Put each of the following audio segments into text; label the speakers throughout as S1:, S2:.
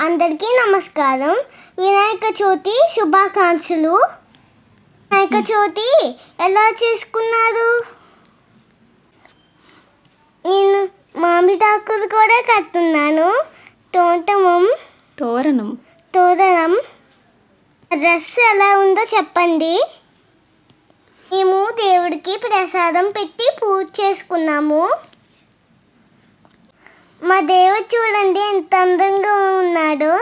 S1: అందరికీ నమస్కారం. వినాయక చవితి శుభాకాంక్షలు. వినాయక చవితి ఎలా చేసుకున్నారు? నేను మామిడాకులు కూడా కట్టున్నాను. తోటమం.
S2: తోరణం.
S1: తోరణం. డ్రెస్ ఎలా ఉందో చెప్పండి. మేము దేవుడికి ప్రసాదం పెట్టి పూజ చేసుకున్నాము. మా దేవుడు చూడండి ఎంత అందంగా ఉన్నాడో.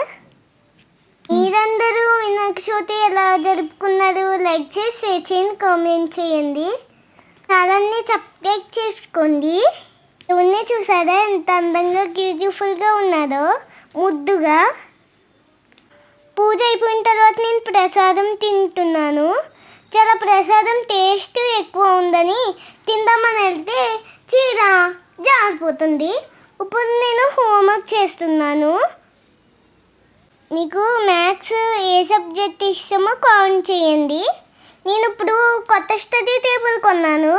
S1: మీరందరూ వినాయక చవితి ఎలా జరుపుకున్నారు? లైక్ చేసి షేర్ చేయండి కామెంట్ చేయండి. ఛానల్ని సబ్స్క్రైబ్ చేసుకోండి. దేవుణ్ణి చూసారా? ఎంత అందంగా బ్యూటిఫుల్గా ఉన్నాడో. ముద్దుగా. పూజ అయిపోయిన తర్వాత నేను ప్రసాదం తింటున్నాను. చాలా ప్రసాదం టేస్ట్ ఎక్కువ ఉందని తిందామని వెళ్తే చీర జారిపోతుంది. ఇప్పుడు నేను హోంవర్క్ చేస్తున్నాను. మీకు మ్యాథ్స్ ఏ సబ్జెక్ట్ ఇష్టమో కామెంట్ చేయండి. నేను ఇప్పుడు కొత్త స్టడీ టేబుల్ కొన్నాను.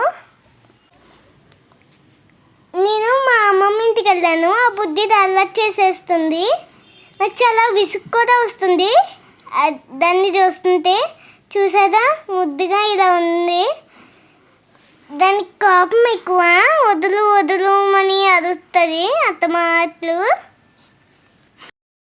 S1: నేను మా అమ్మమ్మ ఇంటికి వెళ్ళాను. ఆ బుద్ధి అలర్ట్ చేసేస్తుంది. నాకు చాలా విసుగు కూడా వస్తుంది. దాన్ని చూస్తుంటే చూసారా? ముద్దుగా ఇలా ఉంది. దానికి కోపం ఎక్కువ. వదులు వదులు అత్తమాట్లు. అత్త మాటలు